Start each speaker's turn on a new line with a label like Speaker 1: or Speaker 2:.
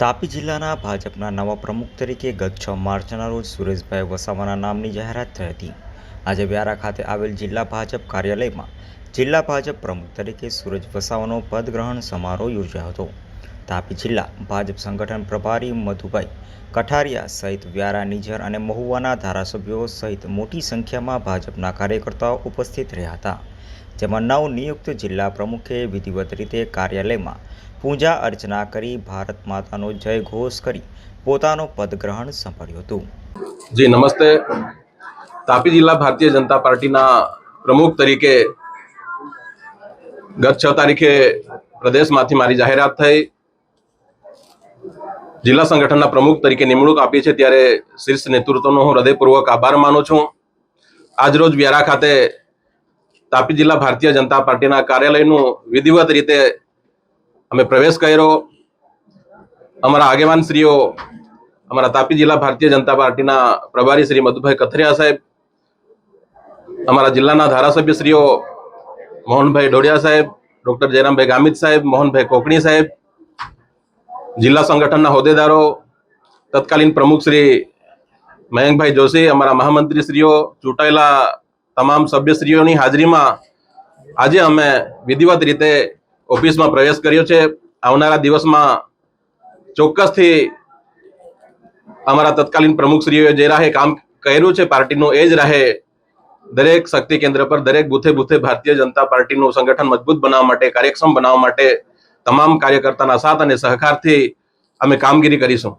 Speaker 1: તાપી જિલ્લાના ભાજપના નવા પ્રમુખ તરીકે ગત છ માર્ચના રોજ સુરેશભાઈ વસાવાના નામની જાહેરાત થઈ હતી. આજે વ્યારા ખાતે આવેલ જિલ્લા ભાજપ કાર્યાલયમાં જિલ્લા ભાજપ પ્રમુખ તરીકે સુરજ વસાવાનો પદગ્રહણ સમારોહ યોજાયો હતો. તાપી જિલ્લા ભાજપ સંગઠન પ્રભારી મધુભાઈ કઠારિયા સહિત વ્યારા, નિઝર અને મહુવાના ધારાસભ્યો સહિત મોટી સંખ્યામાં ભાજપના કાર્યકર્તાઓ ઉપસ્થિત રહ્યા હતા. જેમાં નવ નિયુક્ત જિલ્લા પ્રમુખે વિધિવત રીતે કાર્યાલયમાં પૂજા અર્ચના કરી ભારત માતાનો જય ઘોષ કરી પોતાનો પદગ્રહણ સંભાળ્યું હતું.
Speaker 2: જી, નમસ્તે. તાપી જિલ્લા ભારતીય જનતા પાર્ટીના પ્રમુખ તરીકે ગત છ તારીખે પ્રદેશમાંથી મારી જાહેરાત થઈ. જિલ્લા સંગઠનના પ્રમુખ તરીકે નિમણૂક આપી છે ત્યારે શીર્ષ નેતૃત્વનો હું હૃદયપૂર્વક આભાર માનું છું. આજરોજ વ્યારા ખાતે તાપી જિલ્લા ભારતીય જનતા પાર્ટીના કાર્યાલયનું વિધિવત રીતે અમે પ્રવેશ કર્યો. અમારા આગેવાન શ્રીઓ અમારા તાપી જિલ્લા ભારતીય જનતા પાર્ટીના પ્રભારી શ્રી મધુભાઈ કથરિયા સાહેબ, અમારા જિલ્લાના ધારાસભ્યશ્રીઓ મોહનભાઈ ડોડિયા સાહેબ, ડોક્ટર જયરામભાઈ ગામિત સાહેબ, મોહનભાઈ કોકણી સાહેબ, જિલ્લા સંગઠનના હોદ્દેદારો, તત્કાલીન પ્રમુખ શ્રી મયંકભાઈ જોશી, અમારા મહામંત્રીશ્રીઓ, ચૂંટાયેલા તમામ સભ્યશ્રીઓની હાજરીમાં આજે અમે વિધિવત રીતે ઓફિસમાં પ્રવેશ કર્યો છે. આવનારા દિવસમાં ચોક્કસથી અમારા તત્કાલીન પ્રમુખશ્રીઓએ જે રાહે કામ કર્યું છે, પાર્ટીનું એ જ રાહે દરેક શક્તિ કેન્દ્ર પર, દરેક બુથે બુથે ભારતીય જનતા પાર્ટીનું સંગઠન મજબૂત બનાવવા માટે, કાર્યક્ષમ બનાવવા માટે તમામ કાર્યકર્તાના સાથ અને સહકારથી અમે કામગીરી કરીશું.